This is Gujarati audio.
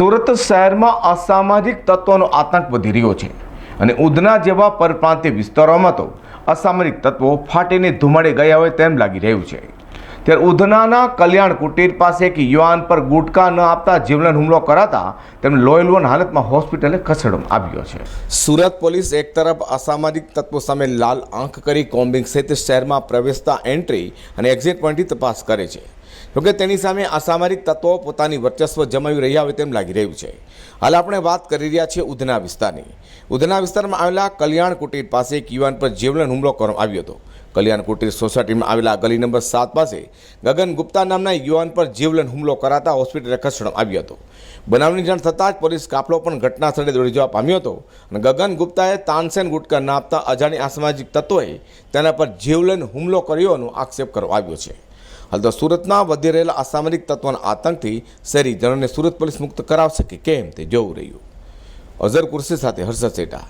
સુરત શહેરમાં અસામાજિક તત્વોનો આતંક વધી રહ્યો છે અને ઉધના જેવા પરપ્રાંતીય વિસ્તારોમાં તો અસામરિક તત્વો ફાટીને ધુમાડે ગયા હોય તેમ લાગી રહ્યું છે. ત્યારે ઉધનાના કલ્યાણ કુટીર પાસે એક યુવાન પર ગુટકા ન આપતા જીવલેણ હુમલો કરાતા તેમને લોહીલુવન હાલતમાં હોસ્પિટલે ખસેડવામાં આવ્યો છે. સુરત પોલીસ એક તરફ અસામાજિક તત્વો સામે લાલ આંખ કરી કોમ્બિંગ સહિત શહેરમાં પ્રવેશતા એન્ટ્રી અને એક્ઝિટ પોઈન્ટની તપાસ કરે છે. જોકે તેની સામે અસામરિક તત્વો પોતાની વર્ચસ્વ જમાવી રહ્યા હોય તેમ લાગી રહ્યું છે. હાલ આપણે વાત કરી રહ્યા છીએ ઉધના વિસ્તારની. ઉધના વિસ્તારમાં આવેલા કલ્યાણ કુટીર પાસે એક યુવાન પર જીવલેણ હુમલો કરવામાં આવ્યો હતો. કલ્યાણ કુટીર સોસાયટીમાં આવેલા ગલી નંબર સાત પાસે ગગન ગુપ્તા નામના યુવાન પર જીવલેણ હુમલો કરાતા હોસ્પિટલે ખસેડવામાં આવ્યો હતો. બનાવની જાણ થતાં જ પોલીસ કાફલો પણ ઘટના સ્થળે દોડી જવા પામ્યો હતો અને ગગન ગુપ્તાએ તાનસેન ગુટકા નાપતા અજાણી અસામાજિક તત્વોએ તેના પર જીવલેણ હુમલો કર્યોનો આક્ષેપ કરવામાં આવ્યો છે. હાલ તો સુરતમાં વધી રહેલા અસામરિક તત્વોના આતંકથી શહેરીજનોને સુરત પોલીસ મુક્ત કરાવશે કે કેમ તે જોવું રહ્યું. અઝર કુર્સી સાથે હર્ષદ સેટા.